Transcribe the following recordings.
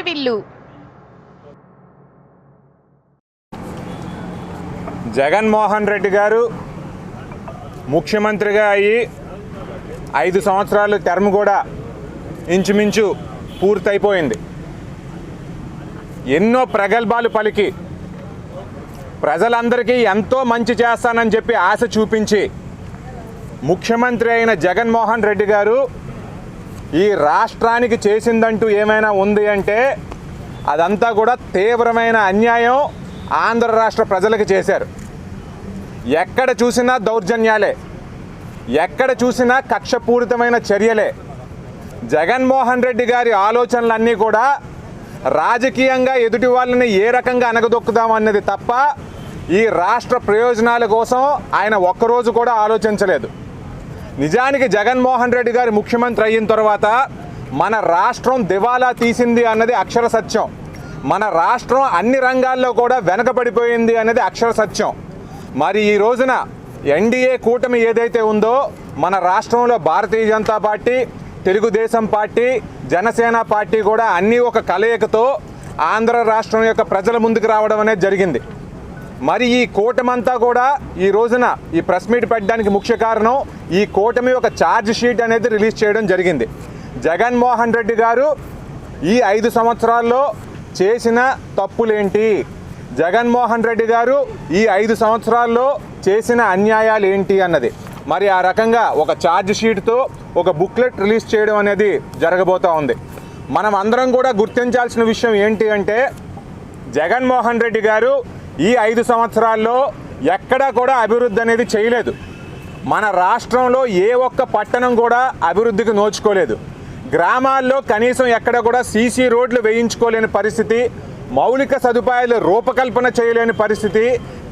హరివిల్లు జగన్మోహన్ రెడ్డి గారు ముఖ్యమంత్రిగా అయ్యి ఐదు సంవత్సరాలు టర్మ్ కూడా ఇంచుమించు పూర్తయిపోయింది. ఎన్నో ప్రగల్భాలు పలికి ప్రజలందరికీ ఎంతో మంచి చేస్తానని చెప్పి ఆశ చూపించి ముఖ్యమంత్రి అయిన జగన్మోహన్ రెడ్డి గారు ఈ రాష్ట్రానికి చేసిందంటూ ఏమైనా ఉంది అంటే అదంతా కూడా తీవ్రమైన అన్యాయం ఆంధ్ర రాష్ట్ర ప్రజలకు చేశారు. ఎక్కడ చూసినా దౌర్జన్యాలే. ఎక్కడ చూసినా కక్షపూరితమైన చర్యలే. జగన్మోహన్ రెడ్డి గారి ఆలోచనలన్నీ కూడా రాజకీయంగా ఎదుటి వాళ్ళని ఏ రకంగా అనగదొక్కుదామన్నది తప్ప ఈ రాష్ట్ర ప్రయోజనాల కోసం ఆయన ఒక్కరోజు కూడా ఆలోచించలేదు. నిజానికి జగన్మోహన్ రెడ్డి గారు ముఖ్యమంత్రి అయిన తర్వాత మన రాష్ట్రం దివాలా తీసింది అన్నది అక్షర సత్యం. మన రాష్ట్రం అన్ని రంగాల్లో కూడా వెనకబడిపోయింది అనేది అక్షర సత్యం. మరి ఈ రోజున ఎన్డీఏ కూటమి ఏదైతే ఉందో మన రాష్ట్రంలో Bharatiya Janata Party Telugu Desam Party Janasena Party కూడా అన్నీ ఒక కలయికతో ఆంధ్ర రాష్ట్రం యొక్క ప్రజల ముందుకు రావడం అనేది జరిగింది. మరి ఈ కూటమంతా కూడా ఈ రోజున ఈ ప్రెస్ మీట్ పెట్టడానికి ముఖ్య కారణం ఈ కూటమి ఒక ఛార్జ్ షీట్ అనేది రిలీజ్ చేయడం జరిగింది. జగన్మోహన్ రెడ్డి గారు ఈ ఐదు సంవత్సరాల్లో చేసిన తప్పులేంటి? జగన్మోహన్ రెడ్డి గారు ఈ ఐదు సంవత్సరాల్లో చేసిన అన్యాయాలు ఏంటి అన్నది. మరి ఆ రకంగా ఒక ఛార్జ్ షీట్తో ఒక బుక్లెట్ రిలీజ్ చేయడం అనేది జరగబోతూ ఉంది. మనం అందరం కూడా గుర్తించాల్సిన విషయం ఏంటి అంటే జగన్మోహన్ రెడ్డి గారు ఈ ఐదు సంవత్సరాల్లో ఎక్కడా కూడా అభివృద్ధి అనేది చేయలేదు. మన రాష్ట్రంలో ఏ ఒక్క పట్టణం కూడా అభివృద్ధికి నోచుకోలేదు. గ్రామాల్లో కనీసం ఎక్కడ కూడా సీసీ రోడ్లు వేయించుకోలేని పరిస్థితి మౌలిక సదుపాయాలు రూపకల్పన చేయలేని పరిస్థితి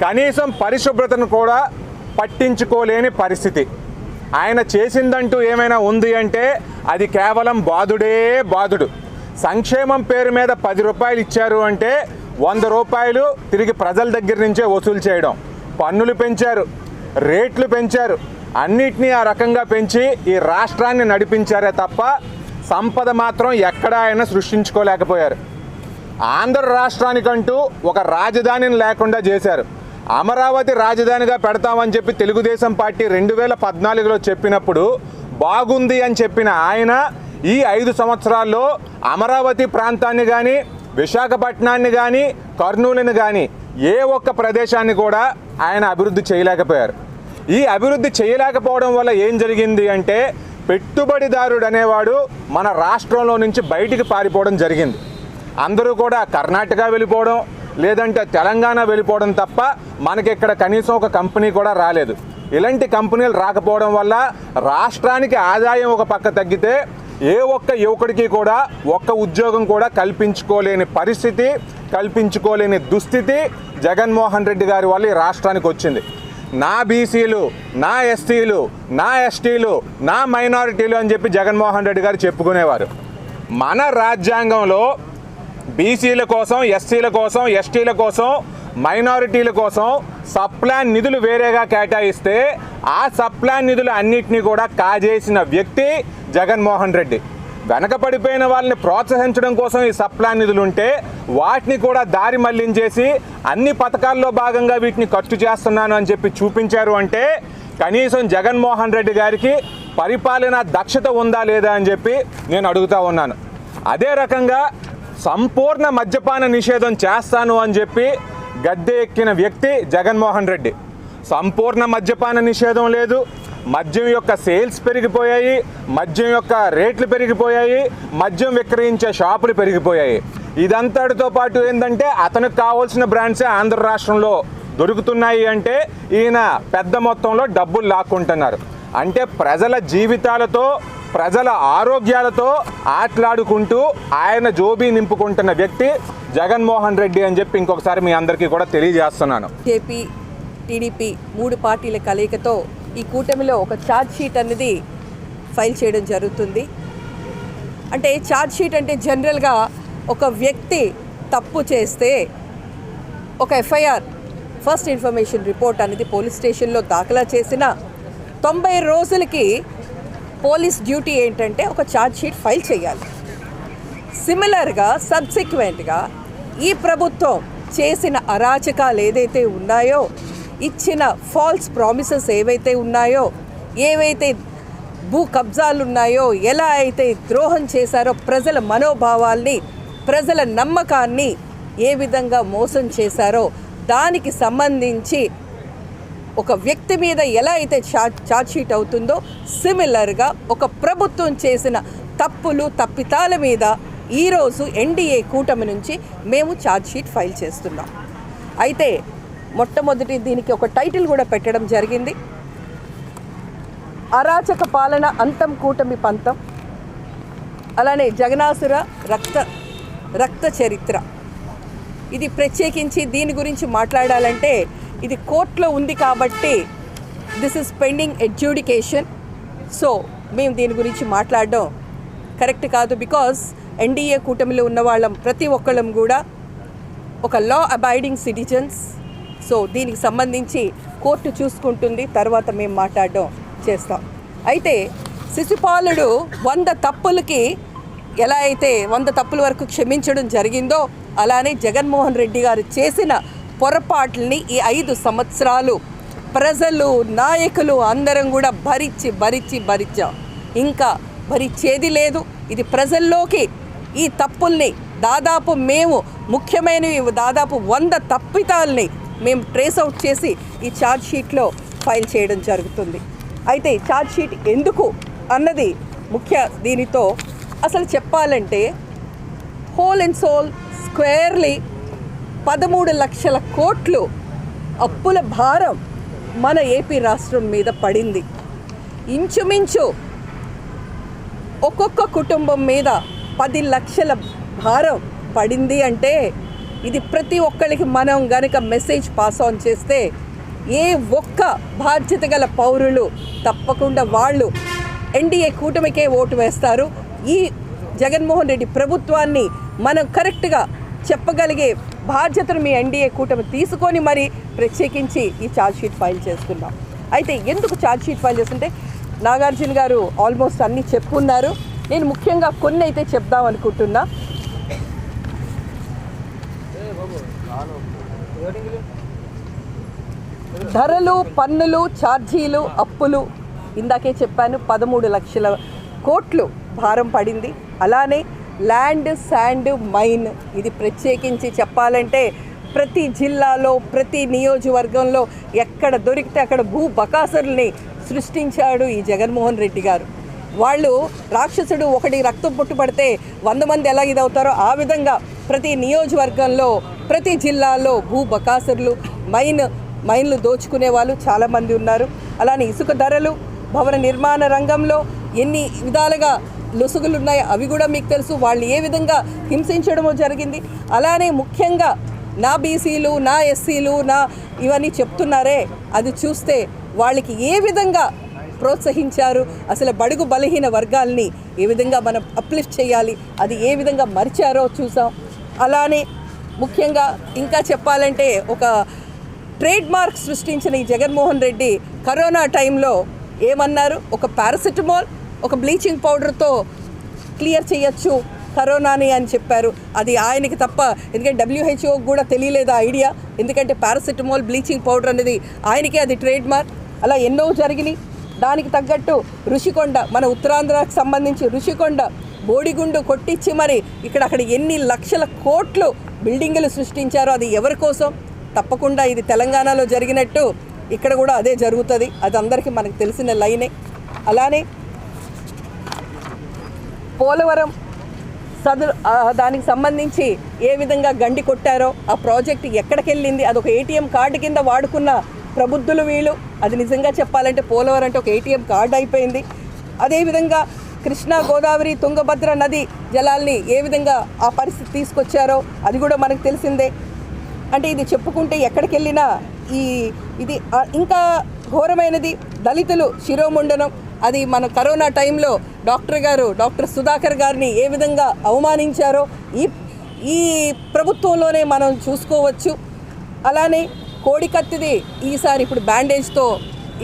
కనీసం పరిశుభ్రతను కూడా పట్టించుకోలేని పరిస్థితి. ఆయన చేసిందంటూ ఏమైనా ఉంది అంటే అది కేవలం బాధుడే బాధుడు సంక్షేమం పేరు మీద పది రూపాయలు ఇచ్చారు అంటే వంద రూపాయలు తిరిగి ప్రజల దగ్గర నుంచే వసూలు చేయడం. పన్నులు పెంచారు రేట్లు పెంచారు. అన్నిటినీ ఆ రకంగా పెంచి ఈ రాష్ట్రాన్ని నడిపించారే తప్ప సంపద మాత్రం ఎక్కడా ఆయన సృష్టించుకోలేకపోయారు. ఆంధ్ర రాష్ట్రానికంటూ ఒక రాజధానిని లేకుండా చేశారు. అమరావతి రాజధానిగా పెడతామని చెప్పి తెలుగుదేశం పార్టీ రెండు వేల పద్నాలుగులో చెప్పినప్పుడు బాగుంది అని చెప్పిన ఆయన ఈ ఐదు సంవత్సరాల్లో అమరావతి ప్రాంతాన్ని కానీ విశాఖపట్నాన్ని కానీ కర్నూలుని కానీ ఏ ఒక్క ప్రదేశాన్ని కూడా ఆయన అభివృద్ధి చేయలేకపోయారు. ఈ అభివృద్ధి చేయలేకపోవడం వల్ల ఏం జరిగింది అంటే పెట్టుబడిదారుడు అనేవాడు మన రాష్ట్రంలో నుంచి బయటికి పారిపోవడం జరిగింది. అందరూ కూడా కర్ణాటక వెళ్ళిపోవడం లేదంటే తెలంగాణ వెళ్ళిపోవడం తప్ప మనకి ఇక్కడ కనీసం ఒక కంపెనీ కూడా రాలేదు. ఇలాంటి కంపెనీలు రాకపోవడం వల్ల రాష్ట్రానికి ఆదాయం ఒక పక్క తగ్గితే ఏ ఒక్క యువకుడికి కూడా ఒక్క ఉద్యోగం కూడా కల్పించుకోలేని పరిస్థితి కల్పించుకోలేని దుస్థితి జగన్మోహన్ రెడ్డి గారి వల్ల రాష్ట్రానికి వచ్చింది. నా బీసీలు నా ఎస్టీలు నా ఎస్టీలు నా మైనారిటీలు అని చెప్పి జగన్మోహన్ రెడ్డి గారు చెప్పుకునేవారు. మన రాజ్యాంగంలో బీసీల కోసం ఎస్సీల కోసం ఎస్టీల కోసం మైనారిటీల కోసం సప్లాన్ నిధులు వేరేగా కేటాయిస్తే ఆ సప్లాన్ నిధులు అన్నిటినీ కూడా కాజేసిన వ్యక్తి జగన్మోహన్ రెడ్డి. వెనకపడిపోయిన వాళ్ళని ప్రోత్సహించడం కోసం ఈ సప్లాన్ నిధులు ఉంటే వాటిని కూడా దారి మళ్ళించేసి అన్ని పథకాల్లో భాగంగా వీటిని ఖర్చు చేస్తున్నాను అని చెప్పి చూపించారు అంటే కనీసం జగన్మోహన్ రెడ్డి గారికి పరిపాలన దక్షత ఉందా లేదా అని చెప్పి నేను అడుగుతా ఉన్నాను. అదే రకంగా సంపూర్ణ మద్యపాన నిషేధం చేస్తాను అని చెప్పి గద్దె ఎక్కిన వ్యక్తి జగన్మోహన్ రెడ్డి. సంపూర్ణ మద్యపాన నిషేధం లేదు మద్యం యొక్క సేల్స్ పెరిగిపోయాయి మద్యం యొక్క రేట్లు పెరిగిపోయాయి మద్యం విక్రయించే షాపులు పెరిగిపోయాయి. ఇదంతటితో పాటు ఏంటంటే అతనికి కావాల్సిన బ్రాండ్సే ఆంధ్ర రాష్ట్రంలో దొరుకుతున్నాయి అంటే ఈయన పెద్ద మొత్తంలో డబ్బులు లాక్కుంటున్నారు. అంటే ప్రజల జీవితాలతో ప్రజల ఆరోగ్యాలతో ఆటలాడుకుంటూ ఆయన జోబీ నింపుకుంటున్న వ్యక్తి జగన్మోహన్ రెడ్డి అని చెప్పి ఇంకొకసారి మీ అందరికీ కూడా తెలియజేస్తున్నాను. కేపీ టీడీపీ మూడు పార్టీల కలయికతో ఈ కూటమిలో ఒక ఛార్జ్ షీట్ అనేది ఫైల్ చేయడం జరుగుతుంది. అంటే ఛార్జ్ షీట్ అంటే జనరల్గా ఒక వ్యక్తి తప్పు చేస్తే ఒక ఎఫ్ఐఆర్ ఫస్ట్ ఇన్ఫర్మేషన్ రిపోర్ట్ అనేది పోలీస్ స్టేషన్లో దాఖలా చేసిన తొంభై రోజులకి పోలీస్ డ్యూటీ ఏంటంటే ఒక ఛార్జ్ షీట్ ఫైల్ చేయాలి. సిమిలర్గా సబ్సిక్వెంట్గా ఈ ప్రభుత్వం చేసిన అరాచకాలు ఏదైతే ఉన్నాయో ఇచ్చిన ఫాల్స్ ప్రామిసెస్ ఏవైతే ఉన్నాయో ఏవైతే భూ కబ్జాలు ఉన్నాయో ఎలా అయితే ద్రోహం చేశారో ప్రజల మనోభావాల్ని ప్రజల నమ్మకాన్ని ఏ విధంగా మోసం చేశారో దానికి సంబంధించి ఒక వ్యక్తి మీద ఎలా అయితే ఛార్జ్ షీట్ అవుతుందో సిమిలర్గా ఒక ప్రభుత్వం చేసిన తప్పులు తప్పితాల మీద ఈరోజు ఎన్డీఏ కూటమి నుంచి మేము ఛార్జ్ షీట్ ఫైల్ చేస్తున్నాం. అయితే మొట్టమొదటి దీనికి ఒక టైటిల్ కూడా పెట్టడం జరిగింది. అరాచక పాలన అంతం కూటమి పంతం. అలానే జగనాసుర రక్త రక్త చరిత్ర. ఇది ప్రత్యేకించి దీని గురించి మాట్లాడాలంటే ఇది కోర్టులో ఉంది కాబట్టి this is pending adjudication so మేము దీని గురించి మాట్లాడడం కరెక్ట్ కాదు బికాస్ ఎన్డీఏ కూటమిలో ఉన్న వాళ్ళం ప్రతి ఒక్కళ్ళం కూడా ఒక లా అబైడింగ్ సిటిజన్స్ సో దీనికి సంబంధించి కోర్టు చూసుకుంటుంది తర్వాత మేము మాట్లాడడం చేస్తాం. అయితే శిశుపాలుడు వంద తప్పులకి ఎలా అయితే వంద తప్పుల వరకు క్షమించడం జరిగిందో అలానే జగన్మోహన్ రెడ్డి గారు చేసిన పొరపాట్లని ఈ ఐదు సంవత్సరాలు ప్రజలు నాయకులు అందరం కూడా భరించి భరించి భరించాం. ఇంకా భరించేది లేదు. ఇది ప్రజల్లోకి ఈ తప్పుల్ని దాదాపు మేము ముఖ్యమైనవి దాదాపు వంద తప్పితాల్ని మేము ట్రేస్ అవుట్ చేసి ఈ ఛార్జ్ షీట్లో ఫైల్ చేయడం జరుగుతుంది. అయితే ఈ ఛార్జ్ షీట్ ఎందుకు అన్నది ముఖ్య దీనితో అసలు చెప్పాలంటే హోల్ అండ్ సోల్ స్క్వేర్లీ పదమూడు లక్షల కోట్లు అప్పుల భారం మన ఏపీ రాష్ట్రం మీద పడింది. ఇంచుమించు ఒక్కొక్క కుటుంబం మీద పది లక్షల భారం పడింది అంటే ఇది ప్రతి ఒక్కరికి మనం గనక మెసేజ్ పాస్ ఆన్ చేస్తే ఏ ఒక్క బాధ్యత గల పౌరులు తప్పకుండా వాళ్ళు ఎన్డీఏ కూటమికే ఓటు వేస్తారు. ఈ జగన్మోహన్ రెడ్డి ప్రభుత్వాన్ని మనం కరెక్ట్గా చెప్పగలిగే బాధ్యతను మీ ఎన్డీఏ కూటమి తీసుకొని మరి ప్రత్యేకించి ఈ ఛార్జ్షీట్ ఫైల్ చేసుకున్నాం అయితే ఎందుకు ఛార్జ్ షీట్ ఫైల్ చేస్తుంటే నాగార్జున గారు ఆల్మోస్ట్ అన్నీ చెప్పున్నారు. నేను ముఖ్యంగా కొన్ని అయితే చెప్దాం అనుకుంటున్నా. ధరలు పన్నులు ఛార్జీలు అప్పులు. ఇందాకే చెప్పాను పదమూడు లక్షల కోట్లు భారం పడింది. అలానే ల్యాండ్ శాండ్ మైన్. ఇది ప్రత్యేకించి చెప్పాలంటే ప్రతి జిల్లాలో ప్రతి నియోజకవర్గంలో ఎక్కడ దొరికితే అక్కడ భూ బకాసుల్ని సృష్టించాడు ఈ జగన్మోహన్ రెడ్డి గారు. వాళ్ళు రాక్షసుడు ఒకటి రక్తం పుట్టుపడితే వంద మంది ఎలా ఇదవుతారో ఆ విధంగా ప్రతి నియోజకవర్గంలో ప్రతి జిల్లాలో భూ బకాసురులు మైన్ మైన్లు దోచుకునే వాళ్ళు చాలామంది ఉన్నారు. అలానే ఇసుక ధరలు భవన నిర్మాణ రంగంలో ఎన్ని విధాలుగా లొసుగులు ఉన్నాయో అవి కూడా మీకు తెలుసు. వాళ్ళు ఏ విధంగా హింసించడమో జరిగింది. అలానే ముఖ్యంగా నా బీసీలు నా ఎస్సీలు నా ఇవన్నీ చెప్తున్నారే అది చూస్తే వాళ్ళకి ఏ విధంగా ప్రోత్సహించారు? అసలు బడుగు బలహీన వర్గాల్ని ఏ విధంగా మనం అప్లిఫ్ట్ చేయాలి? అది ఏ విధంగా మరిచారో చూసాం. అలానే ముఖ్యంగా ఇంకా చెప్పాలంటే ఒక ట్రేడ్ మార్క్ సృష్టించిన ఈ జగన్మోహన్ రెడ్డి కరోనా టైంలో ఏమన్నారు? ఒక పారాసిటమాల్ ఒక బ్లీచింగ్ పౌడర్తో క్లియర్ చేయొచ్చు కరోనాని అని చెప్పారు. అది ఆయనకి తప్ప ఎందుకంటే డబ్ల్యూహెచ్ఓ కూడా తెలియలేదు ఐడియా. ఎందుకంటే పారాసిటమాల్ బ్లీచింగ్ పౌడర్ అనేది ఆయనకే అది ట్రేడ్ మార్క్ అలా ఎన్నో జరిగినాయి. దానికి తగ్గట్టు రుషికొండ మన ఉత్తరాంధ్రకు సంబంధించి రుషికొండ బోడిగుండు కొట్టించి మరి ఇక్కడ అక్కడ ఎన్ని లక్షల కోట్లు బిల్డింగులు సృష్టించారో అది ఎవరి కోసం? తప్పకుండా ఇది తెలంగాణలో జరిగినట్టు ఇక్కడ కూడా అదే జరుగుతుంది. అది అందరికీ మనకు తెలిసిన లైనే. అలానే పోలవరం సదు దానికి సంబంధించి ఏ విధంగా గండి కొట్టారో ఆ ప్రాజెక్ట్ ఎక్కడికి వెళ్ళింది అది ఒక ఏటీఎం కార్డు కింద వాడుకున్న ప్రబుద్ధులు వీళ్ళు. అది నిజంగా చెప్పాలంటే పోలవరం అంటే ఒక ఏటీఎం కార్డు అయిపోయింది. అదేవిధంగా కృష్ణా గోదావరి తుంగభద్ర నది జలాల్ని ఏ విధంగా ఆ పరిస్థితి తీసుకొచ్చారో అది కూడా మనకు తెలిసిందే. అంటే ఇది చెప్పుకుంటే ఎక్కడికి వెళ్ళినా ఈ ఇది ఇంకా ఘోరమైనది దళితులు శిరోముండనం. అది మన కరోనా టైంలో డాక్టర్ గారు డాక్టర్ సుధాకర్ గారిని ఏ విధంగా అవమానించారో ఈ ఈ ప్రభుత్వంలోనే మనం చూసుకోవచ్చు. అలానే కోడి కత్తిది ఈసారి ఇప్పుడు బ్యాండేజ్తో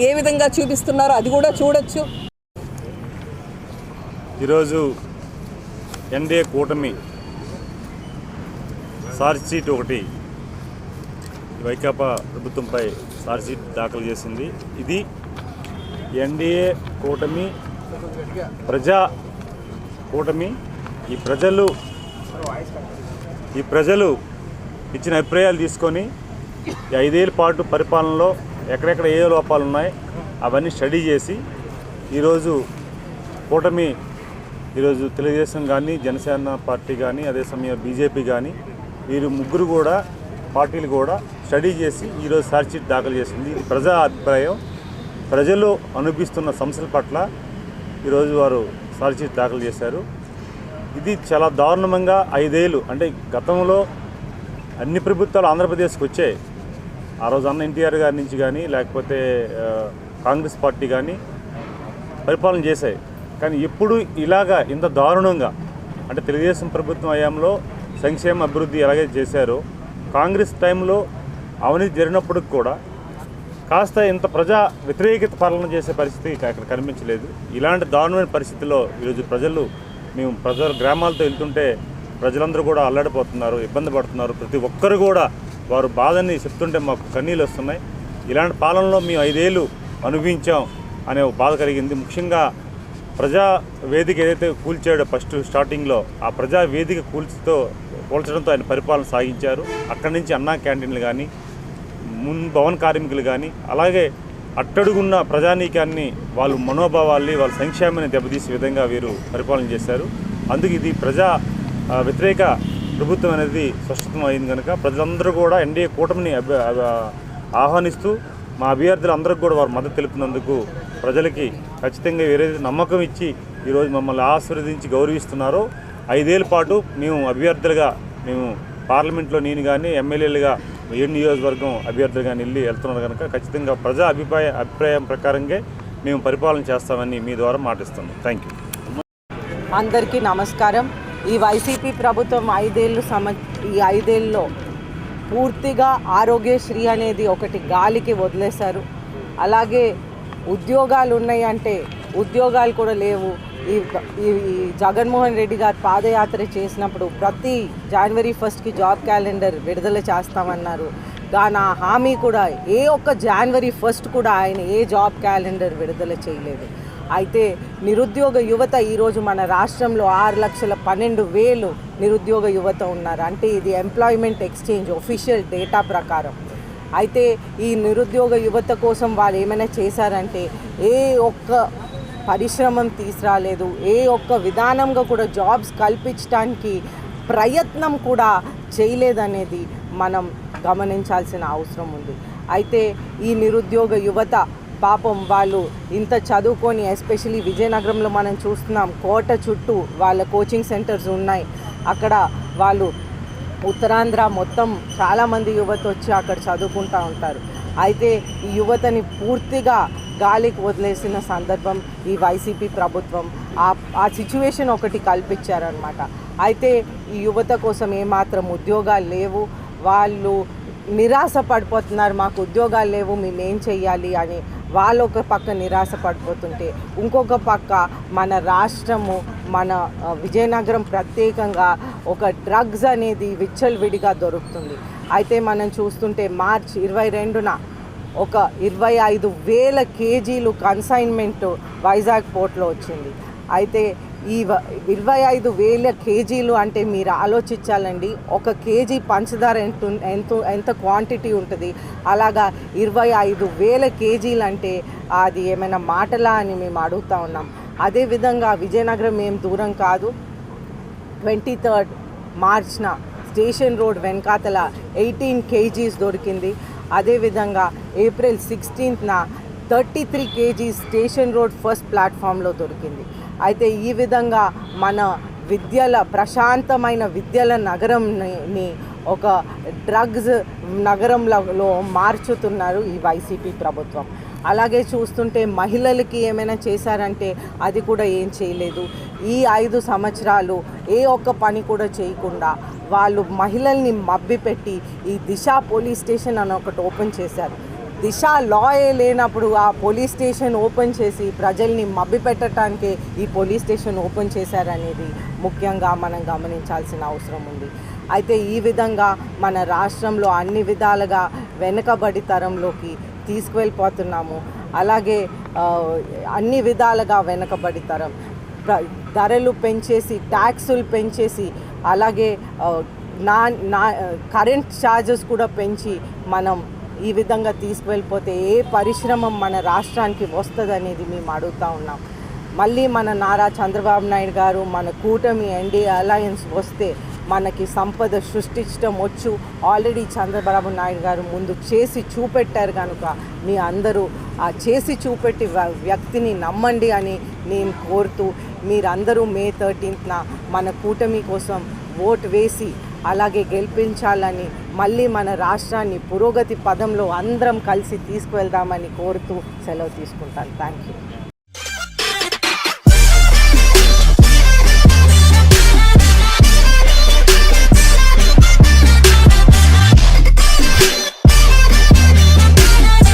ఏ విధంగా చూపిస్తున్నారో అది కూడా చూడొచ్చు. ఈరోజు ఎన్డీఏ కూటమి సార్జ్ ఒకటి. వైకాపా ప్రభుత్వంపై సార్జ్ దాఖలు చేసింది. ఇది ఎన్డీఏ కూటమి ప్రజా కూటమి. ఈ ప్రజలు ఈ ప్రజలు ఇచ్చిన అభిప్రాయాలు తీసుకొని ఐదేళ్ళ పాటు పరిపాలనలో ఎక్కడెక్కడ ఏ లోపాలు ఉన్నాయి అవన్నీ స్టడీ చేసి ఈరోజు కూటమి ఈరోజు తెలుగుదేశం కానీ జనసేన పార్టీ కానీ అదే సమయం బీజేపీ కానీ వీరు ముగ్గురు కూడా పార్టీలు కూడా స్టడీ చేసి ఈరోజు ఛార్జ్షీట్ దాఖలు చేసింది. ఇది ప్రజా అభిప్రాయం ప్రజలు అనుభవిస్తున్న సమస్యల పట్ల ఈరోజు వారు ఛార్జ్షీట్ దాఖలు చేశారు. ఇది చాలా దారుణంగా ఐదేళ్ళు అంటే గతంలో అన్ని ప్రభుత్వాలు ఆంధ్రప్రదేశ్కి వచ్చాయి. ఆ రోజు అన్న ఎన్టీఆర్ గారి నుంచి కానీ లేకపోతే కాంగ్రెస్ పార్టీ కానీ పరిపాలన చేశాయి. కానీ ఎప్పుడు ఇలాగా ఇంత దారుణంగా అంటే తెలుగుదేశం ప్రభుత్వం హయాంలో సంక్షేమ అభివృద్ధి ఎలాగైతే చేశారో కాంగ్రెస్ టైంలో అవినీతి జరిగినప్పటికి కూడా కాస్త ఇంత ప్రజా వ్యతిరేకత పాలన చేసే పరిస్థితి అక్కడ కనిపించలేదు. ఇలాంటి దారుణమైన పరిస్థితిలో ఈరోజు ప్రజలు మేము ప్రజల గ్రామాలతో వెళ్తుంటే ప్రజలందరూ కూడా అల్లాడిపోతున్నారు ఇబ్బంది పడుతున్నారు. ప్రతి ఒక్కరు కూడా వారు బాధని చెప్తుంటే మాకు కన్నీళ్ళు వస్తున్నాయి. ఇలాంటి పాలనలో మేము ఐదేళ్ళు అనుభవించాం అనే ఒక బాధ కలిగింది. ముఖ్యంగా ప్రజా వేదిక ఏదైతే కూల్చాడో ఫస్ట్ స్టార్టింగ్లో ఆ ప్రజా వేదిక కూల్చుతో కూల్చడంతో ఆయన పరిపాలన సాగించారు. అక్కడి నుంచి అన్నా క్యాంటీన్లు కానీ మున్ భవన కార్మికులు కానీ అలాగే అట్టడుగున్న ప్రజానీకాన్ని వాళ్ళ మనోభావాల్ని వాళ్ళ సంక్షేమాన్ని దెబ్బతీసే విధంగా వీరు పరిపాలన చేశారు. అందుకు ఇది ప్రజా వ్యతిరేక ప్రభుత్వం అనేది స్పష్టతం అయింది కనుక ప్రజలందరూ కూడా ఎన్డీఏ కూటమిని ఆహ్వానిస్తూ మా అభ్యర్థులందరికీ కూడా వారు మద్దతు తెలిపినందుకు ప్రజలకి ఖచ్చితంగా ఏదైతే నమ్మకం ఇచ్చి ఈరోజు మమ్మల్ని ఆశీర్వదించి గౌరవిస్తున్నారో ఐదేళ్ళ పాటు మేము అభ్యర్థులుగా మేము పార్లమెంట్లో నేను కానీ ఎమ్మెల్యేలుగా ఏడు నియోజకవర్గం అభ్యర్థులుగా వెళ్ళి వెళ్తున్నారు కనుక ఖచ్చితంగా ప్రజా అభిప్రాయ అభిప్రాయం ప్రకారంగా మేము పరిపాలన చేస్తామని మీ ద్వారా మాటిస్తున్నాం థ్యాంక్ యూ అందరికీ నమస్కారం. ఈ వైసీపీ ప్రభుత్వం ఐదేళ్ళు సమ ఈ ఐదేళ్ళలో పూర్తిగా ఆరోగ్యశ్రీ అనేది ఒకటి గాలికి వదిలేశారు. అలాగే ఉద్యోగాలు ఉన్నాయి అంటే ఉద్యోగాలు కూడా లేవు. ఈ ఈ ఈ జగన్మోహన్ రెడ్డి గారు పాదయాత్ర చేసినప్పుడు ప్రతి జనవరి ఫస్ట్కి జాబ్ క్యాలెండర్ విడుదల చేస్తామన్నారు. కానీ ఆ హామీ కూడా ఏ ఒక్క జనవరి ఫస్ట్ కూడా ఆయన ఏ జాబ్ క్యాలెండర్ విడుదల చేయలేదు. అయితే నిరుద్యోగ యువత ఈరోజు మన రాష్ట్రంలో ఆరు లక్షల పన్నెండు వేలు నిరుద్యోగ యువత ఉన్నారు. అంటే ఇది ఎంప్లాయ్మెంట్ ఎక్స్చేంజ్ ఒఫీషియల్ డేటా ప్రకారం. అయితే ఈ నిరుద్యోగ యువత కోసం వాళ్ళు ఏమైనా చేశారంటే ఏ ఒక్క పరిశ్రమం తీసుకురాలేదు ఏ ఒక్క విధానంగా కూడా జాబ్స్ కల్పించడానికి ప్రయత్నం కూడా చేయలేదనేది మనం గమనించాల్సిన అవసరం ఉంది. అయితే ఈ నిరుద్యోగ యువత పాపం వాళ్ళు ఇంత చదువుకొని ఎస్పెషలీ విజయనగరంలో మనం చూస్తున్నాం కోట చుట్టూ వాళ్ళ కోచింగ్ సెంటర్స్ ఉన్నాయి. అక్కడ వాళ్ళు ఉత్తరాంధ్ర మొత్తం చాలామంది యువత వచ్చి అక్కడ చదువుకుంటూ ఉంటారు. అయితే ఈ యువతని పూర్తిగా గాలికి వదిలేసిన సందర్భం ఈ వైసీపీ ప్రభుత్వం ఆ ఆ సిచ్యువేషన్ ఒకటి కల్పించారనమాట అయితే ఈ యువత కోసం ఏమాత్రం ఉద్యోగాలు లేవు. వాళ్ళు నిరాశ పడిపోతున్నారు. మాకు ఉద్యోగాలు లేవు. మేము ఏం చెయ్యాలి అని వాళ్ళు ఒక పక్క నిరాశ పడిపోతుంటే ఇంకొక పక్క మన రాష్ట్రము మన విజయనగరం ప్రత్యేకంగా ఒక డ్రగ్స్ అనేది విచ్చలవిడిగా దొరుకుతుంది. అయితే మనం చూస్తుంటే మార్చ్ ఇరవై రెండున ఒక ఇరవై ఐదు వేల కేజీలు కన్సైన్మెంట్ వైజాగ్ పోర్ట్లో వచ్చింది. అయితే ఈ వ- ఇరవై ఐదు వేల కేజీలు అంటే మీరు ఆలోచించాలండి. ఒక కేజీ పంచదార ఎంత ఎంత ఎంత క్వాంటిటీ ఉంటుంది? అలాగా ఇరవై ఐదు వేల కేజీలు అంటే అది ఏమైనా మాటలా అని మేము అడుగుతా ఉన్నాం. అదేవిధంగా విజయనగరం ఏం దూరం కాదు. ట్వంటీ థర్డ్ మార్చ్న స్టేషన్ రోడ్ వెనకాతల ఎయిటీన్ కేజీస్ దొరికింది. అదేవిధంగా April సిక్స్టీన్త్న thirty three kgs station road first ప్లాట్ఫామ్లో దొరికింది. అయితే ఈ విధంగా మన విద్యల ప్రశాంతమైన విద్యల నగరంని ఒక డ్రగ్స్ నగరంలో మార్చుతున్నారు ఈ వైసీపీ ప్రభుత్వం. అలాగే చూస్తుంటే మహిళలకి ఏమైనా చేశారంటే అది కూడా ఏం చేయలేదు. ఈ ఐదు సంవత్సరాలు ఏ ఒక్క పని కూడా చేయకుండా వాళ్ళు మహిళల్ని మబ్బిపెట్టి ఈ దిశ పోలీస్ స్టేషన్ అని ఒకటి ఓపెన్ చేశారు. దిశ లాయే లేనప్పుడు ఆ పోలీస్ స్టేషన్ ఓపెన్ చేసి ప్రజల్ని మభ్యపెట్టడానికి ఈ పోలీస్ స్టేషన్ ఓపెన్ చేశారనేది ముఖ్యంగా మనం గమనించాల్సిన అవసరం ఉంది. అయితే ఈ విధంగా మన రాష్ట్రంలో అన్ని విధాలుగా వెనుకబడి తరంలోకి తీసుకువెళ్ళిపోతున్నాము. అలాగే అన్ని విధాలుగా వెనుకబడి తరం ధరలు పెంచేసి ట్యాక్సులు పెంచేసి అలాగే నా నా కరెంట్ ఛార్జెస్ కూడా పెంచి మనం ఈ విధంగా తీసుకువెళ్ళిపోతే ఏ పరిశ్రమ మన రాష్ట్రానికి వస్తుంది అనేది మేము అడుగుతా ఉన్నాం. మళ్ళీ మన నారా చంద్రబాబు నాయుడు గారు మన కూటమి ఎన్డీ అలయన్స్ వస్తే మనకి సంపద సృష్టించడం వచ్చు. ఆల్రెడీ చంద్రబాబు నాయుడు గారు ముందు చేసి చూపెట్టారు కనుక మీ అందరూ ఆ చేసి చూపెట్టి వ్యక్తిని నమ్మండి అని నేను కోరుతూ మీరందరూ మే థర్టీన్త్న మన కూటమి కోసం ఓట్ వేసి అలాగే గెలిపించాలని మళ్ళీ మన రాష్ట్రాన్ని పురోగతి పదంలో అందరం కలిసి తీసుకువెళ్దామని కోరుతూ సెలవు తీసుకుంటాను. Thank you